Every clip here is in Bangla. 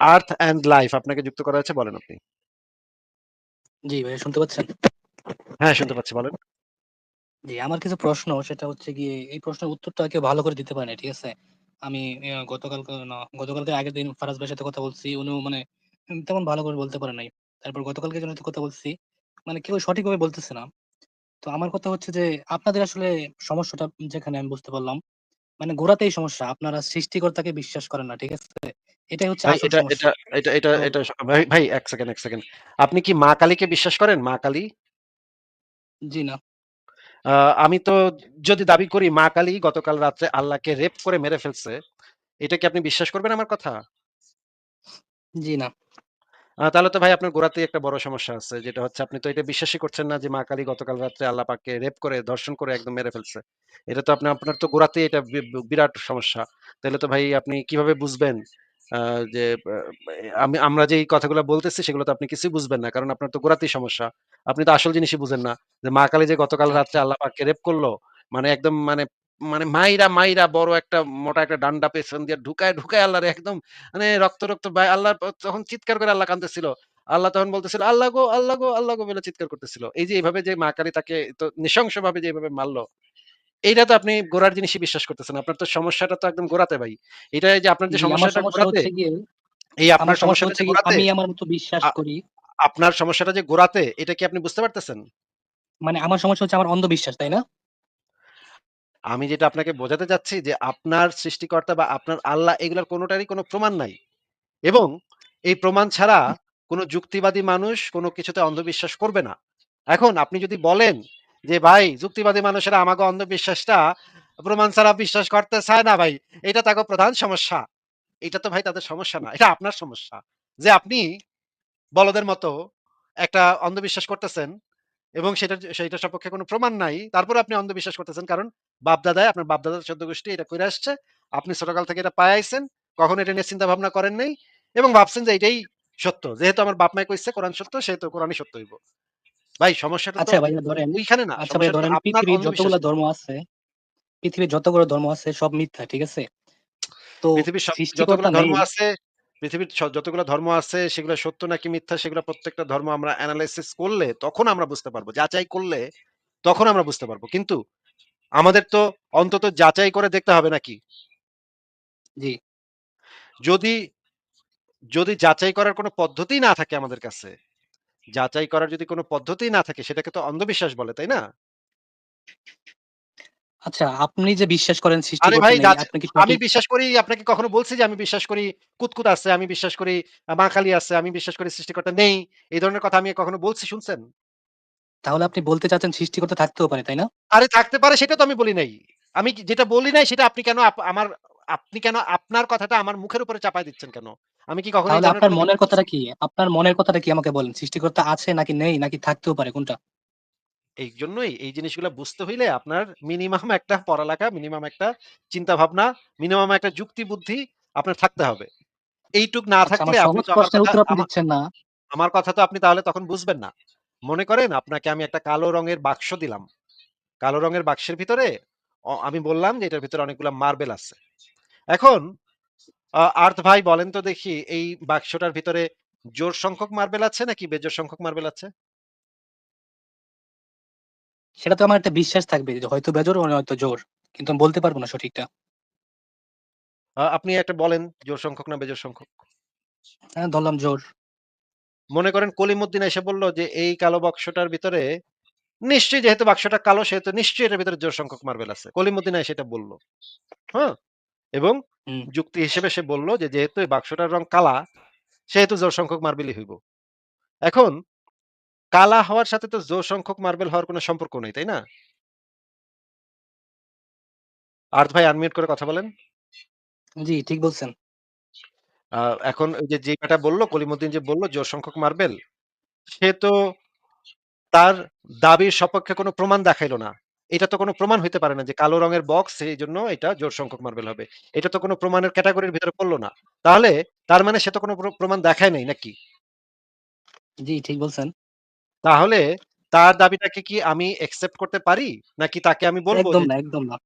আর্থ অ্যান্ড লাইফ আপনাকে যুক্ত করা হয়েছে বলেন আপনি। জি ভাইয়া শুনতে পাচ্ছেন? হ্যাঁ, শুনতে পাচ্ছি বলেন। জি, আমার কিছু প্রশ্ন সেটা হচ্ছে গিয়ে এই প্রশ্নের উত্তরটা কেউ ভালো করে দিতে পারে নাই। ঠিক আছে? আমি গতকালকে না গতকালকে আগের দিন ফারাজ ভাইয়ের সাথে কথা বলছি। উনিও মানে তেমন ভালো করে বলতে পারে নাই। তারপর গতকালকে জন্য কথা বলছি। মানে কেউ সঠিকভাবে বলতেছে না। তো আমার কথা হচ্ছে যে আপনাদের আসলে সমস্যাটা যেখানে আমি বুঝতে পারলাম, মানে গোড়াতেই সমস্যা। আপনারা সৃষ্টিকর্তাকে বিশ্বাস করেন না। ঠিক আছে? এটাই হচ্ছে এটা এটা এটা এটা এটা ভাই ভাই ১ সেকেন্ড, ১ সেকেন্ড। আপনি কি মা কালীকে বিশ্বাস করেন? মা কালী? জি না। আমি তো যদি দাবি করি মা কালী গতকাল রাত্রে আল্লাহকে রেপ করে মেরে ফেলছে, এটা কি আপনি বিশ্বাস করবেন আমার কথা? জি না। তাহলে তো ভাই আপনার গোড়াতেই একটা বড় সমস্যা আছে। যেটা হচ্ছে আপনি তো এটা বিশ্বাসই করছেন না যে মা কালী গতকাল রাত্রে আল্লাহ পাককে রেপ করে, ধর্ষণ করে একদম মেরে ফেলছে। এটা তো আপনি আপনার তো গোড়াতেই এটা বিরাট সমস্যা। তাইলে তো ভাই আপনি কীভাবে বুঝবেন যে আমি আমরা যে কথাগুলো বলতেছি সেগুলো তো আপনি কিছুই বুঝবেন না। কারণ আপনার তো গোড়াতেই সমস্যা। আপনি তো আসল জিনিসই বুঝেন না। যে মা কালী যে গতকাল রাত্রে। আল্লাহ পাককে রেপ করল মানে একদম মানে মানে মাইরা, মাইরা বড় একটা মোটা একটা ডান্ডা পেছন দিয়ে ঢুকায়, ঢুকায় আল্লাহরে একদম মানে রক্ত, রক্ত ভাই আল্লাহ তখন চিৎকার করে আল্লাহ কাঁদতেছিল। আল্লাহ তখন বলতেছিল, "আল্লাহ গো, আল্লাহ গো, আল্লাহ গো" বলে চিৎকার করতেছিল। এই যে এভাবে যে মা কালী তাকে তো নৃশংসভাবে যে এভাবে মারল, এইটা তো আপনি গোড়ার জিনিসই বিশ্বাস করতেছেন। আপনার তো সমস্যাটা তো একদম গোড়াতে ভাই। এটা যে আপনার যে সমস্যাটা গোড়াতে, এই আপনার সমস্যা সমস্যাটা হচ্ছে আমি আমার মতো বিশ্বাস করি। আপনার সমস্যাটা যে গোড়াতে এটা কি আপনি বুঝতে পারতেছেন? মানে আমার সমস্যা হচ্ছে আমার অন্ধবিশ্বাস, তাই না? আমি যেটা আপনাকে বোঝাতে চাচ্ছি যে আপনার সৃষ্টিকর্তা বা আপনার আল্লাহ এগুলার কোনটারই কোন প্রমাণ নাই। এবং এই প্রমাণ ছাড়া কোন যুক্তিবাদী মানুষ কোন কিছুতে অন্ধবিশ্বাস করবে না। এখন আপনি যদি বলেন যে, "ভাই যুক্তিবাদী মানুষেরা আমাগো অন্ধবিশ্বাসটা প্রমাণ ছাড়া বিশ্বাস করতে চায় না ভাই। এটা তাগো প্রধান সমস্যা।" এটা তো ভাই তাদের সমস্যা না। এটা আপনার সমস্যা। যে আপনি বলদের মতো একটা অন্ধবিশ্বাস করতেছেন এবং সেটা সেটা সপক্ষে কোনো প্রমাণ নাই। তারপরেও আপনি অন্ধবিশ্বাস করতেছেন। কারণ বাপ-দাদায় আপনার বাপ-দাদার চৌদ্দ গোষ্ঠী এটা কইরা আসছে। আপনি ছোটকাল থেকে এটা পাইয়া আইছেন। কখনো এটা নিয়ে চিন্তা ভাবনা করেন নাই এবং ভাবছেন যে এটাই সত্য। যেহেতু আমার বাপ-মাই কইছে কোরআন সত্য, সেহেতু কোরআনই সত্য হইব। ভাই সমস্যাটা আচ্ছা ভাইয়া ও ধরেন ওইখানে না। আচ্ছা তো ধরেন পৃথিবীর যতগুলা। ধর্ম আছে, পৃথিবীর যতগুলো ধর্ম আছে সব মিথ্যা। ঠিক আছে? তো পৃথিবীর সব যতগুলো ধর্ম আছে, পৃথিবীর যতগুলো ধর্ম আছে সেগুলো সত্য নাকি মিথ্যা সেগুলো প্রত্যেকটা ধর্ম আমরা অ্যানালাইসিস করলে তখন আমরা বুঝতে পারব। যাচাই করলে তখন আমরা বুঝতে পারব কিন্তু আমাদের তো অন্তত যাচাই করে দেখতে হবে নাকি? জি। যদি যদি যাচাই করার কোন পদ্ধতিই না থাকে আমাদের কাছে, যাচাই করার যদি কোন পদ্ধতিই না থাকে সেটাকে তো অন্ধবিশ্বাস বলে, তাই না? আচ্ছা আপনি যে বিশ্বাস করেন আরে ভাই আমি বিশ্বাস করি আপনাকে কখনো বলছি যে আমি বিশ্বাস করি কুতকুত আছে, আমি বিশ্বাস করি মা কালী আছে, আমি বিশ্বাস করি সৃষ্টিকর্তা নেই। এই ধরনের কথা আমি কখনো বলছি শুনছেন? তাহলে আপনি বলতে চাচ্ছেন সৃষ্টিকর্তা থাকতেও পারে, তাই না? আরে থাকতে পারে সেটা তো আমি বলি নাই। আমি যেটা বলি নাই সেটা আপনি কেন আমার আপনি কেন আপনার কথাটা আমার মুখের উপরে চাপায় দিচ্ছেন কেন? আমি কি কখনো এই আপনার মনের কথাটা কি? আপনার মনের কথাটা কি আমাকে বলেন। সৃষ্টিকর্তা আছে নাকি নেই নাকি থাকতেও পারে কোনটা? এইজন্যই এই জিনিসগুলা বুঝতে হইলে আপনার মিনিমাম একটা পড়ালেখা, মিনিমাম একটা চিন্তা ভাবনা মিনিমাম একটা যুক্তি বুদ্ধি আপনার থাকতে হবে। এইটুক না আচ্ছা থাকলে আপনি। আমার কথা তো আপনি তাহলে তখন বুঝবেন না। মনে করেন আপনাকে আমি একটা কালো রঙের বাক্স দিলাম। কালো রঙের বাক্সের ভিতরে আমি বললাম যে এটার ভিতরে অনেকগুলা মার্বেল আছে। এখন আর্থ ভাই বলেন তো দেখি এই বাক্সটার ভিতরে জোড় সংখ্যক মার্বেল আছে নাকি বেজোড় সংখ্যক মার্বেল আছে? সেটা তো আমার একটা বিশ্বাস থাকবে হয়তো বেজোড় হয়তো জোর কিন্তু আমি বলতে পারব না সঠিকটা। আপনি একটা বলেন জোর সংখ্যক না বেজোড় সংখ্যক? হ্যাঁ, ধরলাম জোড়। মনে করেন কলিমুদ্দিন এসে বলল যে এই কালো বাক্সটার ভিতরে নিশ্চয়ই যেহেতু বাক্সটা কালো সেহেতু নিশ্চয়ই এটার ভিতরে জোড় সংখ্যক মার্বেল আছে। কলিমুদ্দিন এসে এটা বলল। হ্যাঁ? এবং যুক্তি হিসেবে সে বলল যে যেহেতু এই বাক্সটার রং কালা সেহেতু জোড় সংখ্যক মার্বেলই হইব। এখন কালা হওয়ার সাথে তো জোর সংখ্যক মার্বেল হওয়ার কোন সম্পর্ক নেই, তাই না? আর্থ ভাই আনমিউট করে কথা বলেন। জি, ঠিক বলছেন। আ এখন ওই যে, যে বেটা বলল কলিমুদ্দিন যে বলল জোড় সংখ্যক মার্বেল, সে তো তার দাবির সপক্ষে কোন প্রমাণ দেখাইল না। এটা তো কোনো প্রমাণ হইতে পারে না যে কালো রঙের বক্স সেইজন্য এটা জোড় সংখ্যক মার্বেল হবে। এটা তো কোন প্রমাণের ক্যাটেগরির ভিতরে পড়ল না। তাহলে তার মানে সে তো কোনো প্র প্রমাণ দেখায় নাই নাকি? জি, ঠিক বলছেন। তাহলে তার দাবিটাকে কি আমি অ্যাকসেপ্ট করতে পারি? নাকি তাকে আমি বলব একদম যে না, একদম না।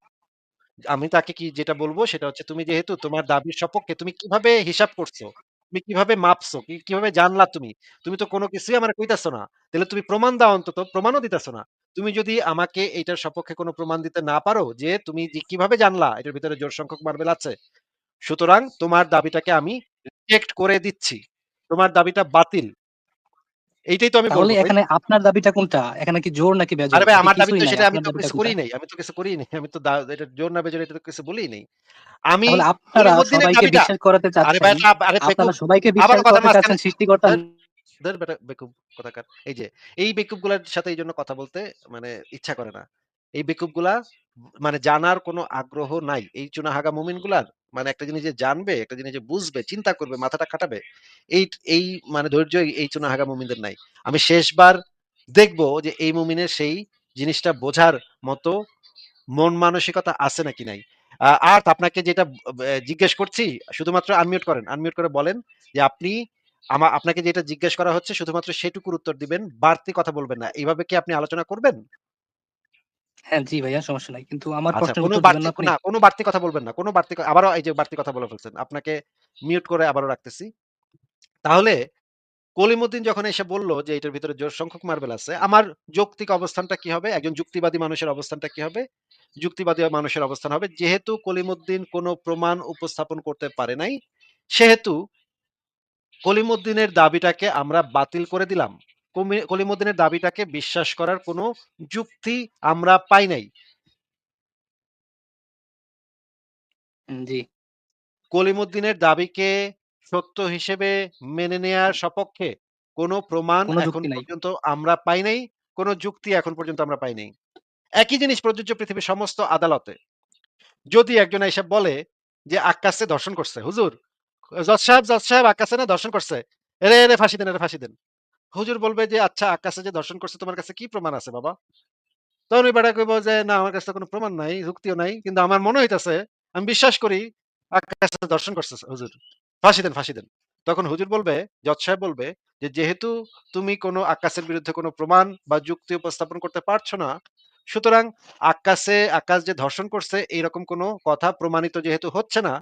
আমি তাকে কি যেটা বলব সেটা হচ্ছে তুমি যেহেতু তোমার দাবির সপক্ষে তুমি কীভাবে হিসাব করছ? তুমি কীভাবে মাপছো? কীভাবে জানলা তুমি? তুমি তো কোনো কিছুই আমারে কইতাছো না। তাইলে তুমি প্রমাণ দাও অন্তত। প্রমাণও দিতেছো না। তুমি যদি আমাকে এইটার সপক্ষে কোনো প্রমাণ দিতে না পারো যে তুমি যে কীভাবে জানলা, এটার ভিতরে জোড় সংখ্যক মার্বেল আছে? সুতরাং তোমার দাবিটাকে আমি রিজেক্ট করে দিচ্ছি। তোমার দাবিটা বাতিল। এইটাই তো আমি বলি এখানে আপনার দাবিটা কোনটা? এখানে কি জোর নাকি বেজোর আরে ভাই আমার দাবি তো সেটা আমি তো কিছু করি নাই। আমি তো কিছু করি নাই। আমি তো এটা জোর না বেজোর এটা তো কিছু বলি নাই। আমি আপনারা সবাইকে বিশ্বাস করাতে চাচ্ছেন আরে ভাই আরে আপনারা বেকুব সবাইকে বিশ্বাস করাতে চাচ্ছেন সৃষ্টিকর্তা বেকুব কোথাকার। এই যে এই বেকুবগুলার সাথে এইজন্য কথা বলতে মানে ইচ্ছা করে না। এই বেকুবগুলা মানে জানার কোনো আগ্রহ নাই। এই চুনাহাগা মুমিনগুলার মানে একটা জিনিস যে জানবে, একটা জিনিস যে বুঝবে, চিন্তা করবে, মাথাটা খাটাবে। এই এই মানে ধৈর্য এই চুনাহাগা মুমিনদের নাই। আমি শেষবার দেখব যে এই মুমিনের সেই জিনিসটা বোঝার মতো মন মানসিকতা আছে নাকি নাই। আর আপনাকে যেটা জিজ্ঞেস করছি শুধুমাত্র আনমিউট করেন। আনমিউট করে বলেন যে আপনি আমা আপনাকে যেটা জিজ্ঞেস করা হচ্ছে শুধুমাত্র সেটুকুর উত্তর দিবেন। বাড়তি কথা বলবেন না। এইভাবে কি আপনি আলোচনা করবেন? হ্যাঁ, জি ভাইয়া সমস্যা নাই। কিন্তু আমার আচ্ছা, প্রশ্নের কোন উত্তর দিবেন বাড়তি না আপনি? না, কোন বাড়তি কথা বলবেন না। কোন বাড়তি ক আবারও এই যে বাড়তি কথা বলে ফেলছেন। আপনাকে মিউট করে আবারও রাখতেছি। তাহলে কলিমুদ্দিন যখন এসে বলল যে এটার ভিতরে জোড় সংখ্যক মার্বেল আছে, আমার যৌক্তিক অবস্থানটা কি হবে? একজন যুক্তিবাদী মানুষের অবস্থানটা কি হবে? যুক্তিবাদী মানুষের অবস্থান হবে যেহেতু কলিমুদ্দিন কোন প্রমাণ উপস্থাপন করতে পারে নাই, সেহেতু কলিমুদ্দিনের দাবিটাকে আমরা বাতিল করে দিলাম। কলিমুদ্দিনের দাবিটাকে বিশ্বাস করার কোন যুক্তি আমরা পাই নাই। জি। কলিমুদ্দিনের দাবিকে সত্য হিসেবে মেনে নেয়ার সপক্ষে কোন প্রমাণ এখন পর্যন্ত আমরা পাই নাই। কোন যুক্তি এখন পর্যন্ত আমরা পাই নাই। একই জিনিস প্রযোজ্য পৃথিবীর সমস্ত আদালতে। যদি একজন আইসা বলে যে আক্কাসে ধর্ষণ করছে। হুজুর, জজ সাহেব, জজ সাহেব আকাশে না ধর্ষণ করছে। এরে, এরে ফাঁসি দেন, এরে ফাঁসি দেন। হুজুর বলবে যে, "আচ্ছা আক্কাসে যে ধর্ষণ করছে তোমার কাছে কি প্রমাণ আছে বাবা?" তখন ওই বেটা কইব যে, "না আমার কাছে কোন প্রমাণ নাই, যুক্তিও নাই। কিন্তু আমার মনে হইতেছে, আমি বিশ্বাস করি আক্কাসে ধর্ষণ করছে হুজুর। ফাঁসি দেন, ফাঁসি দেন।" তখন হুজুর বলবে, জজ সাহেব বলবে যে, "যেহেতু তুমি কোন আক্কাসের বিরুদ্ধে কোন প্রমাণ বা যুক্তি উপস্থাপন করতে পারছ না, সুতরাং আক্কাসে আক্কাস যে ধর্ষণ করছে এইরকম কোন কথা প্রমাণিত যেহেতু হচ্ছে না,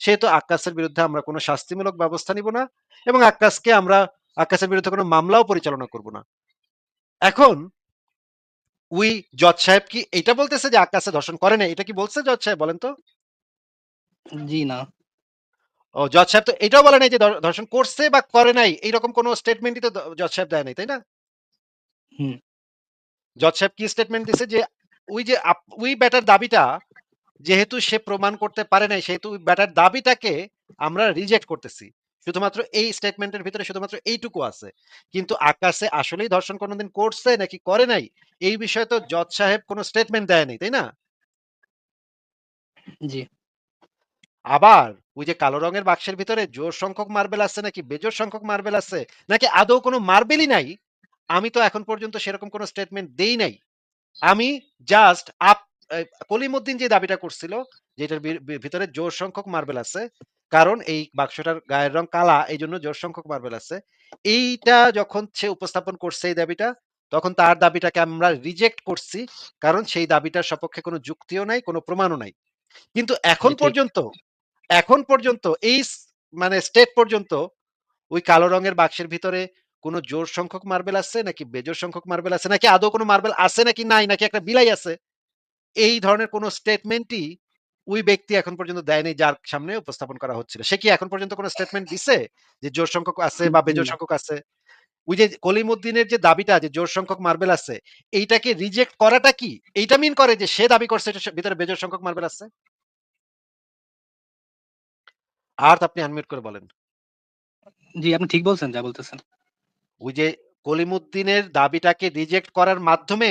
সেহেতু আক্কাসের বিরুদ্ধে আমরা কোন শাস্তিমূলক ব্যবস্থা নিব না এবং আক্কাসকে আমরা আক্কাসের বিরুদ্ধে কোন মামলাও পরিচালনা করব না।" এখন ওই জজ সাহেব কি এইটা বলতেছে যে আক্কাসে ধর্ষণ করে নাই? এটা কি বলছে জজ সাহেব বলেন তো? জি, না। ও জজ সাহেব তো এটাও বলে নাই যে ধর্ষণ করছে বা করে নাই। এইরকম কোন স্টেটমেন্টই তো জজ সাহেব দেয় নাই, তাই না? হুম। জজ সাহেব কি স্টেটমেন্ট দিছে যে ওই যে ওই ব্যাটার দাবিটা যেহেতু সে প্রমাণ করতে পারে নাই, সেহেতু ওই ব্যাটার দাবিটাকে আমরা রিজেক্ট করতেছি। শুধুমাত্র এই স্টেটমেন্টের ভিতরে শুধুমাত্র এইটুকু আছে। কিন্তু আক্কাসে আসলেই ধর্ষণ কোনদিন করছে নাকি করে নাই, এই বিষয়ে তো জজ সাহেব কোন স্টেটমেন্ট দেয় নাই, তাই না? জি। আবার ওই যে কালো রঙের বাক্সের ভিতরে জোড় সংখ্যক মার্বেল আছে নাকি বেজোড় সংখ্যক মার্বেল আছে, নাকি আদৌ কোন মার্বেলই নাই, আমি তো এখন পর্যন্ত সেরকম কোন স্টেটমেন্ট দেই নাই। আমি জাস্ট আপ কলিমুদ্দিন যে দাবিটা করছিল যে এটার ভি ভি ভিতরে জোর সংখ্যক মার্বেল আছে। কারণ এই বাক্সটার গায়ের রং কালা এইজন্য জোড় সংখ্যক মার্বেল আছে। এইটা যখন সে উপস্থাপন করছে এই দাবিটা, তখন তার দাবিটাকে আমরা রিজেক্ট করছি। কারণ সেই দাবিটার সপক্ষে কোন যুক্তিও নাই, কোন প্রমাণও নাই। কিন্তু এখন পর্যন্ত, এখন পর্যন্ত এই মানে স্টেট পর্যন্ত ওই কালো রঙের বাক্সের ভিতরে কোনো জোর সংখ্যক মার্বেল আছে নাকি বেজোড় সংখ্যক মার্বেল আছে নাকি আদৌ কোনো মার্বেল আছে নাকি নাই নাকি একটা বিলাই আছে। এই ধরনের কোনো স্টেটমেন্টই ওই ব্যক্তি এখন পর্যন্ত দেয় নাই যার সামনে উপস্থাপন করা হচ্ছিল। সে কি এখন পর্যন্ত কোন স্টেটমেন্ট দিছে? যে জোড় সংখ্যক আছে বা না। সংখ্যক আছে? ওই যে কলিমুদ্দিনের যে দাবিটা যে জোড় সংখ্যক মার্বেল আছে, এইটাকে রিজেক্ট করাটা কি? এইটা মিন করে যে সে দাবি করছে এটার ভিতরে বেজোড় সংখ্যক মার্বেল আছে? আর্ট আপনি আনমিউট করে বলেন। জি, আপনি ঠিক বলছেন যা বলতেছেন। ওই যে কলিমুদ্দিনের দাবিটাকে রিজেক্ট করার মাধ্যমে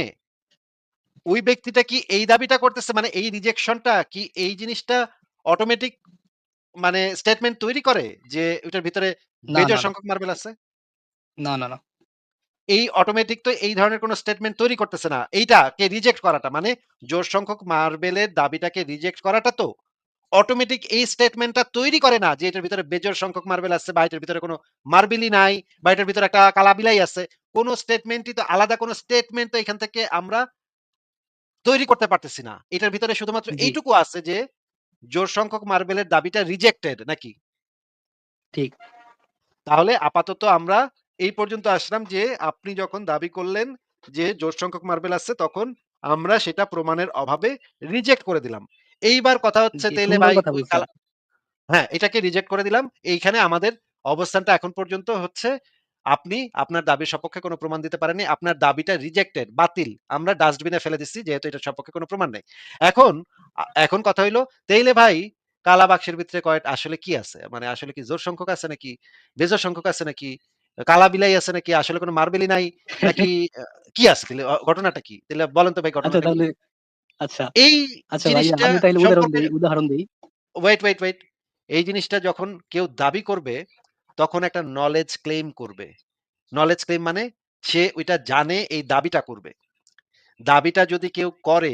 ওই ব্যক্তিটা কি এই দাবিটা করতেছে মানে এই রিজেকশনটা কি এই জিনিসটা অটোমেটিক মানে স্টেটমেন্ট তৈরি করে যে ওইটার ভিতরে না। সংখ্যক মার্বেল আছে? না, না, না। এই অটোমেটিক তো এই ধরনের কোন স্টেটমেন্ট তৈরি করতেছে না। এইটাকে রিজেক্ট করাটা মানে জোড় সংখ্যক মার্বেলের দাবিটাকে রিজেক্ট করাটা তো অটোমেটিক এই স্টেটমেন্টটা তৈরি করে না যে এটার ভিতরে বেজোড় সংখ্যক মার্বেল আছে বা এটার ভিতরে কোনো মার্বেলই নাই বা এটার ভিতরে একটা কালা বিলাই আছে। কোনো স্টেটমেন্টই তো আলাদা কোনো স্টেটমেন্ট তো এখান থেকে আমরা তৈরি করতে পারতেছি না। এটার ভিতরে শুধুমাত্র এইটুকু আছে যে জোড় সংখ্যক মার্বেলের দাবিটা রিজেক্টেড নাকি? ঠিক। তাহলে আপাতত আমরা এই পর্যন্ত আসলাম যে আপনি যখন দাবি করলেন যে জোড় সংখ্যক মার্বেল আছে তখন আমরা সেটা প্রমাণের অভাবে রিজেক্ট করে দিলাম। এইবার কথা হচ্ছে তেলে ভাই হ্যাঁ, এটাকে রিজেক্ট করে দিলাম। এইখানে আমাদের অবস্থানটা এখন পর্যন্ত হচ্ছে আপনি আপনার দাবির সপক্ষে কোনো প্রমাণ দিতে পারেননি। আপনার দাবিটা রিজেক্টেড, বাতিল। আমরা ডাস্টবিনে ফেলে দিচ্ছি যেহেতু এটার সপক্ষে কোনো প্রমাণ নাই। এখন এখন কথা হইল তাইলে ভাই কালা বাক্সের ভিতরে কয়টা আসলে কি আছে? মানে আসলে কি জোড় সংখ্যক আছে নাকি? বেজোড় সংখ্যক আছে নাকি? কালা বিলাই আছে নাকি? আসলে কোনো মার্বেলই নাই? নাকি কি আছে ঘটনাটা কি? তাইলে বলেন তো ভাই আচ্ছা ঘটনাটা তাহলে আচ্ছা, এই আচ্ছা আমি দেই উদাহরণ দেই। Wait, wait, wait. এই জিনিসটা যখন কেউ দাবি করবে, তখন একটা নলেজ ক্লেইম করবে। নলেজ ক্লেইম মানে সে ওইটা জানে এই দাবিটা করবে। দাবিটা যদি কেউ করে,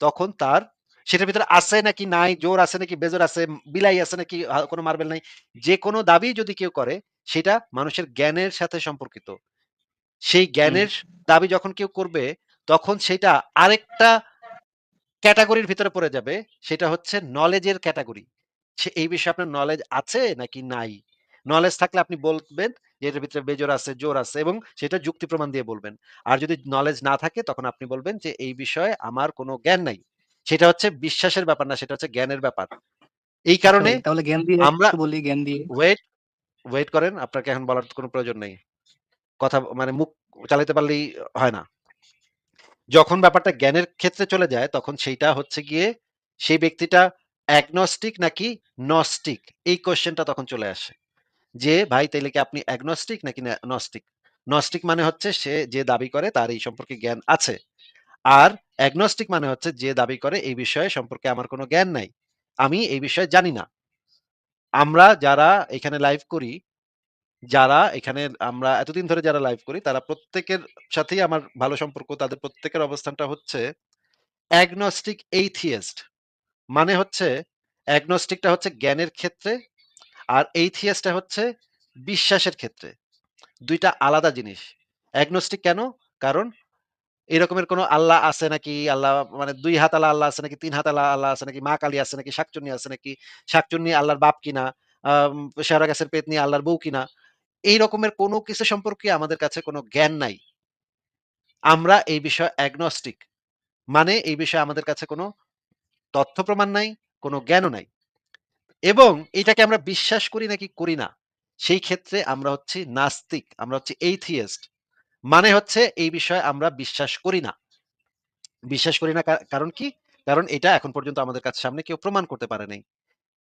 তখন তার সেটার ভিতরে আছে নাকি নাই, জোড় আছে নাকি বেজোড় আছে, বিলাই আছে নাকি কোনো মার্বেল নাই। যেকোনো দাবি যদি কেউ করে, সেটা মানুষের জ্ঞানের সাথে সম্পর্কিত। সেই জ্ঞানের দাবি যখন কেউ করবে, তখন সেটা আরেকটা ক্যাটাগরির ভিতরে পড়ে যাবে। সেটা হচ্ছে নলেজের ক্যাটাগরি সে এই বিষয়ে আপনার নলেজ আছে নাকি নাই? নলেজ থাকলে আপনি বলবেন যে এটার ভিতরে বেজোড় আছে, জোড় আছে এবং সেটা যুক্তি প্রমাণ দিয়ে বলবেন। আর যদি নলেজ না থাকে তখন আপনি বলবেন যে এই বিষয়ে আমার কোনো জ্ঞান নাই। সেটা হচ্ছে বিশ্বাসের ব্যাপার না, সেটা হচ্ছে জ্ঞানের ব্যাপার। এই আচ্ছা কারণে তাহলে জ্ঞান দিয়ে আমরা বলি জ্ঞান দিয়ে। ওয়েট, ওয়েট করেন। আপনাকে এখন বলার কোনো প্রয়োজন নেই। কথা মানে মুখ চালাইতে পারলেই হয় না। যখন ব্যাপারটা জ্ঞানের ক্ষেত্রে চলে যায় তখন সেইটা হচ্ছে গিয়ে সেই ব্যক্তিটা অ্যাগনস্টিক নাকি নস্টিক এই কোয়েশ্চেনটা তখন চলে আসে। যে ভাই তাইলে কি আপনি অ্যাগনস্টিক নাকি নস্টিক? নস্টিক মানে হচ্ছে সে যে দাবি করে তার এই সম্পর্কে জ্ঞান আছে। আর অ্যাগনস্টিক মানে হচ্ছে যে দাবি করে এই বিষয়ে সম্পর্কে আমার কোনো জ্ঞান নাই। আমি এই বিষয়ে জানি না। আমরা যারা এখানে লাইভ করি, যারা এখানে আমরা এতদিন ধরে যারা লাইভ করি তারা প্রত্যেকের সাথেই আমার ভালো সম্পর্ক। তাদের প্রত্যেকের অবস্থানটা হচ্ছে অ্যাগনস্টিক এইথিয়েস্ট। মানে হচ্ছে অ্যাগনস্টিকটা হচ্ছে জ্ঞানের ক্ষেত্রে আর এই এইথিয়াসটা হচ্ছে বিশ্বাসের ক্ষেত্রে। দুইটা আলাদা জিনিস। অ্যাগনোস্টিক কেন? কারণ এরকমের কোনো আল্লাহ আছে নাকি? আল্লাহ মানে দুই হাত আলা আল্লাহ আছে নাকি? তিন হাত আলা আল্লাহ আছে নাকি? মা কালী আছে নাকি? শাকচুন্নী আছে নাকি? শাকচুন্নী আল্লাহর বাপ কিনা? শেওড়া গাছের পেতনি আল্লাহর বউ কিনা? এই রকমের কোনো কিছু সম্পর্কে আমাদের কাছে কোনো জ্ঞান নাই। আমরা এই বিষয়ে অ্যাগনস্টিক। মানে এই বিষয়ে আমাদের কাছে কোনো তথ্য প্রমাণ নাই, কোনো জ্ঞানও নাই। এবং এটাকে আমরা বিশ্বাস করি নাকি করি না, সেই ক্ষেত্রে আমরা হচ্ছি নাস্তিক। আমরা হচ্ছি atheist মানে হচ্ছে এই বিষয়ে আমরা বিশ্বাস করি না। বিশ্বাস করি না কারণ কি? কারণ এটা এখন পর্যন্ত আমাদের কাছে সামনে কেউ প্রমাণ করতে পারে নাই।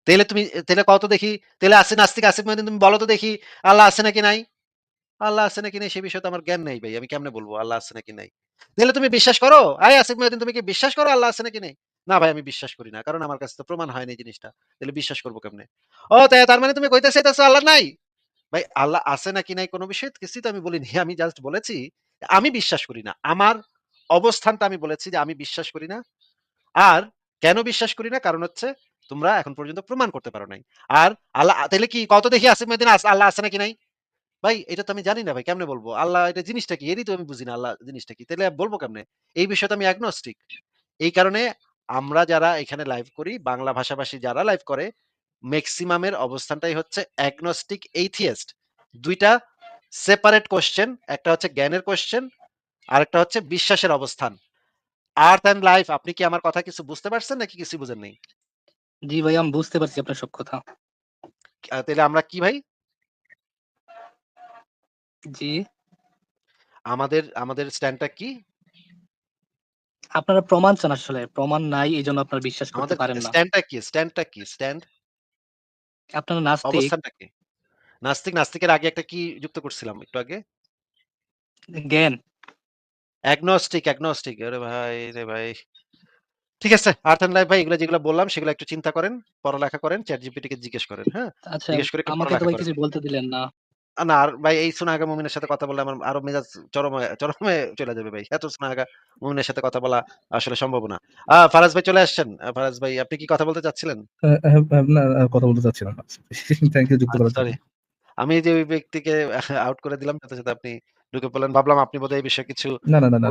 তাইলে তুমি তাইলে কও তো দেখি, তাইলে আছে নাস্তিক আসিফ মহিউদ্দিন তুমি বলো তো দেখি আল্লাহ আছে নাকি নাই? আল্লাহ আছে নাকি নাই সে বিষয়ে তো আমার জ্ঞান নেই ভাই। আমি কেমনে বলব আল্লাহ আছে নাকি নাই? তাইলে তুমি বিশ্বাস করো? এই আসিফ মহিউদ্দিন তুমি কি বিশ্বাস করো আল্লাহ আছে নাকি নাই? না ভাই, আমি বিশ্বাস করি না। কারণ আমার কাছে তো প্রমাণ হয়নি জিনিসটা। তাইলে বিশ্বাস করব কেমনে? ও তাই তার মানে তুমি কইতে চাইতেছো আল্লাহ নাই? ভাই, আল্লাহ আছে নাকি নাই কোন বিষয়ে কিছুই তো আমি বলিনি। আমি জাস্ট বলেছি, আমি বিশ্বাস করি না। আমার অবস্থানটা আমি বলেছি যে আমি বিশ্বাস করি না। আর কেন বিশ্বাস করি না? কারণ হচ্ছে তোমরা এখন পর্যন্ত প্রমাণ করতে পারো নাই। আর আল্লাহ তাইলে কি কও তো দেখি আসিফ মহিউদ্দিন আস, আল্লাহ আছে নাকি নাই? ভাই, এটা তো আমি জানি না ভাই, কেমনে বলব আল্লাহ এটা জিনিসটা কি? এরই তো আমি বুঝি না আল্লাহ জিনিসটা কি? তাইলে বলব কেমনে? এই বিষয়ে তো আমি agnostic এই কারণে আমরা যারা এখানে লাইভ করি, বাংলা ভাষাভাষী যারা লাইভ করে, মেক্সিমাম এর অবস্থানটাই হচ্ছে agnostic atheist ২ টা সেপারেট কোয়েশ্চেন। একটা হচ্ছে জ্ঞানের কোয়েশ্চেন, আরেকটা হচ্ছে বিশ্বাসের অবস্থান। আর্থ অ্যান্ড লাইফ আপনি কি আমার কথা কিছু বুঝতে পারছেন নাকি কিছু বুঝেন নেই জি ভাই আমি বুঝতে পারছি আপনার সব কথা। তাহলে আমরা কি ভাই? জি। আমাদের আমাদের স্ট্যান্ডটা কি? আপনারা প্রমাণ চান আসলে। প্রমাণ নাই এজন্য আপনারা বিশ্বাস করতে পারেন না। স্ট্যান্ডটা কি? স্ট্যান্ডটা কি? স্ট্যান্ড? আপনারা নাস্তিক। অবস্থানটা কি? নাস্তিক, নাস্তিকের আগে একটা কি যুক্ত করছিলাম একটু আগে? জ্ঞান। Agnostic, agnostic. আরে ভাই রে ভাই! ঠিক আছে। আর্থ লাইফ ভাই এগুলা যেগুলো বললাম সেগুলো একটু চিন্তা করেন, পড়ালেখা করেন, ChatGPT কে জিজ্ঞেস করেন, হ্যাঁ? আচ্ছা জিজ্ঞেস করে আমাকে তো ভাই কিছু বলতে দিলেন না। না আর ভাই এই সুনাগা মুমিনের সাথে কথা বললে আমার আরও মেজাজ চরমে চরমে চলে যাবে ভাই। এত সুনাগা মুমিনের সাথে কথা বলা আসলে সম্ভব না। ফারাজ ভাই চলে আসছেন। ফারাজ ভাই আপনি কি কথা বলতে চাচ্ছিলেন? হ্যাঁ, হ্যাঁ, না কথা বলতে চাচ্ছিলাম থ্যাংক ইউ যুক্ত আচ্ছা করার জন্য। আমি যে ওই ব্যক্তিকে আউট করে দিলাম সাথে, সাথে আপনি ঢুকে পড়লেন। ভাবলাম আপনি বোধহয় এই বিষয়ে কিছু না, না, না, না,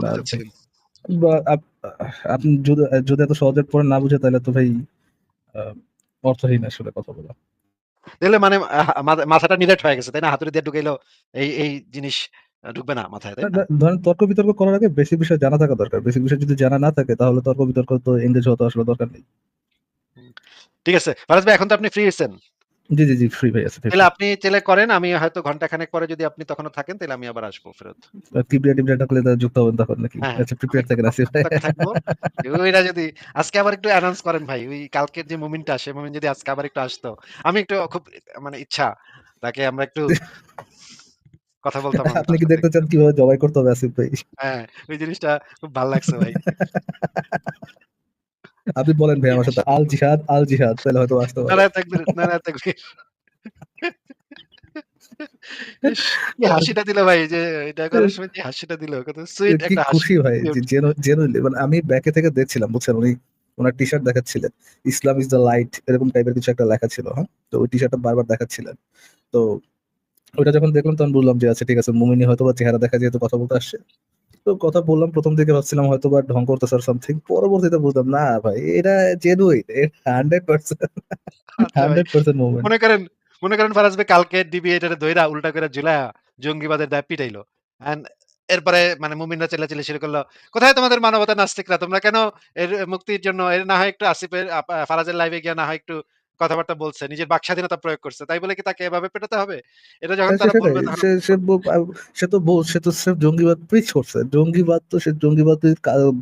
আপনি যদি যদি এত সহজে পড়ে না বুঝে তাহলে তো ভাই অর্থহীন আসলে কথা বলা। তাইলে মানে মাথাটা নিরেট হয়ে গেছে, তাই না? হাতুড়ি দিয়ে ঢুকাইলো এই, এই জিনিস ঢুকবে না মাথায়, তাই ধরেন তর্ক বিতর্ক করার আগে বেশি বিষয় জানা থাকা দরকার। বেশি বিষয় যদি জানা না থাকে তাহলে তর্ক বিতর্ক তো এঙ্গেজ হতে আসলে দরকার নেই। ঠিক আছে। ফারাজ ভাই এখন তো আপনি ফ্রি হইছেন। জি, জি, জি, ফ্রি ভাই আছি, ফ্রি। আপনি চাইলে করেন। আমি হয়তো ঘণ্টা খানেক পরে যদি আপনি তখনও থাকেন তাইলে আমি আবার আসব ফেরত। আ কিবরিয়া-টিবরিয়া থাকলে তা যুক্ত হবেন তখন নাকি? হ্যাঁ, আচ্ছা প্রিপেয়ার থাকেন। থাক ওইটা যদি আজকে আবার একটু অ্যানাউন্স করেন ভাই। ওই কালকের যে মুমিনটা সে মুমিন যদি আজকে আবার একটু আসতো। আমি একটু খুব মানে ইচ্ছা তাকে আমরা একটু কথা বলতাম আপনি কি দেখতে চান কীভাবে জবাই করতে হবে আসিফ ভাই? হ্যাঁ, ওই জিনিসটা খুব ভালো লাগছে ভাই। আপনি বলেন ভাই আমার সাথে আল জিহাদ, আল জিহাদ তাহলে হয়তো আসতে পারে। নারায়ে তাকবীর, নারায়ে তাকবীর। ইস! কি হাসিটা দিল ভাই যে এটা করার সময় যে হাসিটা দিল কত সুইট একটা হাসি। খুশি ভাই যে কিউট। জেনু জেনুইনলি মানে আমি ব্যাকে থেকে দেখছিলাম বুঝছেন? উনি ওনার টি-শার্ট দেখাচ্ছিলেন। ইসলাম ইজ দ্য লাইট এরকম টাইপের কিছু একটা লেখা ছিল, হ্যাঁ? তো ওই টি-শার্টটা বারবার দেখাচ্ছিলেন। তো ওটা যখন দেখলাম তখন বললাম যে আচ্ছা ঠিক আছে মুমিনি হয়তোবা চেহারা দেখা যেহেতু কথা বলতে আসছে। তো কথা বললাম ১ম দিকে ভাবছিলাম হয়তোবা ঢং করতেছে or something পরবর্তীতে বুঝলাম না ভাই এটা জেনুইন 100% আচ্ছা ভাই। 100% মুভমেন্ট। মনে করেন, মনে করেন ফারাজ ভাই কালকে ডিবি এটারে ধইরা উল্টা করে ঝুলায়া জঙ্গিবাদের দায় পিটাইলো। অ্যান্ড এরপরে মানে মুমিনরা চিল্লাচিল্লি শুরু করল কোথায় তোমাদের মানবতা নাস্তিকরা? তোমরা কেন এর মুক্তির জন্য এর না হয় একটু আসিফের ফারাজের লাইভে গিয়ে না হয় একটু কথাবার্তা বলছে। নিজের বাক স্বাধীনতা প্রয়োগ করছে। তাই বলে কি তাকে এভাবে পেটাতে হবে? এটা যখন হ্যাঁ, সে তারা বলবে সে তো বল সে তো স্রেফ জঙ্গিবাদ প্রিচ করছে। জঙ্গিবাদ তো সে জঙ্গিবাদ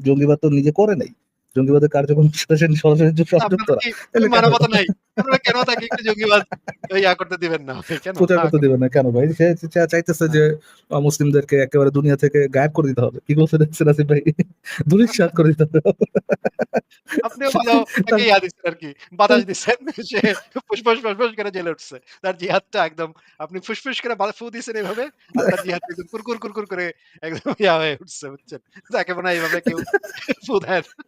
জঙ্গিবাদ তো নিজে করে নাই। জঙ্গিবাদের কার্যক্রম সরাসরি যুক্ত? মানবতা নাই? আপনারা কেন তাকে একটু জঙ্গিবাদ ইয়া করতে দিবেন না কেন? প্রচার করতে দিবেন না কেন ভাই? সে চাইতেছে যে হ্যাঁ। অমুসলিমদেরকে একেবারে দুনিয়া থেকে গায়েব করে দিতে হবে। কি বলছে দেখছেন আসিফ ভাই? করে দিতে হবে। আপনিও ভালো তাকে ইয়া দিচ্ছেন আরকি। বাতাস দিচ্ছেন। সে ফুসফুস, ফুসফুস করে জ্বলে উঠছে। তার জিহাদটা একদম আপনি ফুসফুস করে বা ফু দিছেন এভাবে তার জিহাদটা একদম কুরকুর, কুরকুর করে একদম ইয়া হয়ে উঠছে বুঝছেন? তাকে মনে হয় এভাবে কেউ ফু।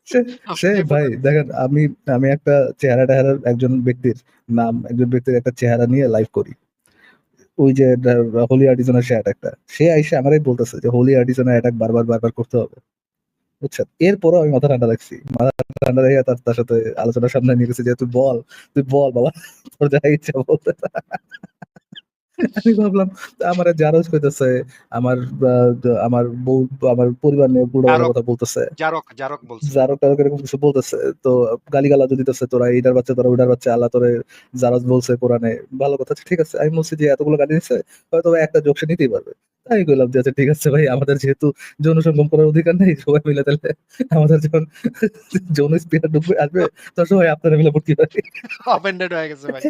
সে আপনি ভাই দেখেন আমি আমি একটা চেহারা-টেহারার একজন ব্যক্তির নাম, একজন ব্যক্তির একটা চেহারা নিয়ে লাইভ করি। ওই যে হোলি আর্টিজনের সে অ্যাটাকটা। সে আইসে আমারই বলতেছে যে হোলি আর্টিজনের অ্যাটাক বারবার, বারবার করতে হবে। বুঝছেন? এরপরও আমি মাথা ঠান্ডা রাখছি। মাথা ঠান্ডা রেখে তার তার সাথে আলোচনার সামনে নিয়ে গেছি যে তুই বল, তুই বল বাবা। তোর যা ইচ্ছা বলতে আমি ভাবলাম আমারে জারজ কইতেছে, আমার আমার বউ আমার পরিবার নিয়ে জারক, কথা বলতেছে। জারক, জারক বলছে। জারক-টারক এরকম কিছু বলতেছে। তো গালিগালাজও দিতেছে তোরা এইটার বাচ্চা, তোরা ওইটার বাচ্চা, আল্লাহ তোরে জারজ বলছে কোরআনে। ভালো কথা ঠিক আছে। আমি বলছি যে এতগুলো গালি দিছে হয়তোবা একটা জোক সে নিতেই পারবে। তাই কইলাম যে আচ্ছা ঠিক আছে ভাই আমাদের যেহেতু যৌন সঙ্গম করার অধিকার নেই সবাই মিলে তাহলে আমাদের যখন যৌন স্পৃহা ঢুকবে আসবে তখন সবাই আপনারা মিলে ভর্তি পারি। অফেন্ডেড হয়ে গেছে ভাই।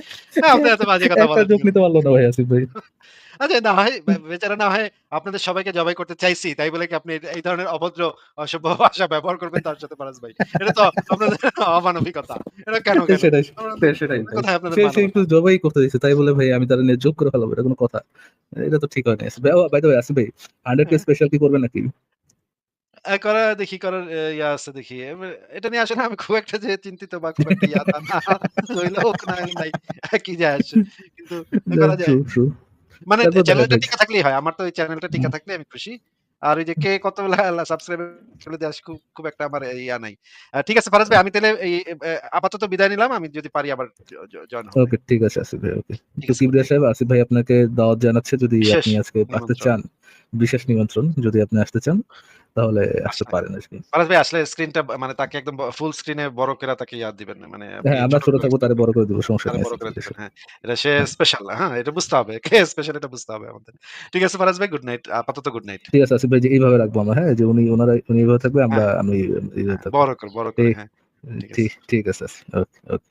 আপনি এত বাজে কথা একটা বলেন জোক নিতে পারল না ভাই আসিফ ভাই। আচ্ছা না হয় বেচারা না হয় আপনাদের সবাইকে জবাই করতে চাইছি। তাই বলে কি আপনি এই ধরনের অভদ্র অসভ্য ভাষা ব্যবহার করবেন তার সাথে পারাস ভাই। এটা তো আপনাদের অমানবিকতা। এটা কেন? সেটাই, সেটাই সে একটু জবাই করতে। তাই বলে ভাই আমি তারে নিয়ে যোগ করে ফেলাবো এটা কোনো কথা? এটা তো ঠিক হয় না বাই দ্য ওয়ে আসিফ ভাই 100 কে হ্যাঁ। স্পেশাল কি করবে নাকি? করা দেখি করার ইয়া আছে দেখি। এটা নিয়ে আসলে আমি খুব একটা যে চিন্তিত বা খুব একটা ইয়া তা না। হইলেও হোক না হইলে নাই। কি যায় আসে। কিন্তু করা যায়। True, true. মানে তারপর দেখা চ্যানেলটা যাক। টিকে থাকলেই হয়। আমার তো ওই চ্যানেলটা টিকে হুম। থাকলে আমি খুশি। আর ওই যে কে কত লা সাবস্ক্রাইবার আসলে দেওয়া খুব, খুব একটা আমার ইয়া নাই। ঠিক আছে ফারাজ ভাই আমি তাহলে এই আপাতত বিদায় নিলাম। আমি যদি পারি আবার জয়েন হব। ওকে ঠিক আছে আসিফ ভাই ওকে। ঠিক তো আছে, কিবরিয়া ভাই। সাহেব আসিফ ভাই আপনাকে দাওয়াত জানাচ্ছে যদি আপনি আজকে আসতে। চান। বিশেষ নিমন্ত্রণ যদি আপনি আসতে চান তাহলে আসতে। পারেন আরকি। ফারাজ ভাই আসলে স্ক্রিনটা মানে তাকে একদম ফুল স্ক্রিনে বড় করে তাকে ইয়া দিবেন না। মানে হ্যাঁ আমরা ছোট থাকব তারে বড় করে দিব সমস্যা নেই বড় করে। দিবেন। হ্যাঁ। এটা সে হ্যাঁ। স্পেশাল না। হ্যাঁ, এটা বুঝতে হবে। কে স্পেশাল এটা বুঝতে হবে আমাদের। ঠিক আছে ফারাজ ভাই গুড নাইট। আপাতত গুড নাইট। ঠিক আছে আসিফ ভাই যে এইভাবে রাখব আমরা হ্যাঁ? যে উনি উনারা উনি এভাবে থাকবে আমরা হ্যাঁ। আমি এইভাবে হ্যাঁ, বড় করে, বড় করে হ্যাঁ। ঠিক আছে। ঠিক ঠিক আছে। ওকে, ওকে।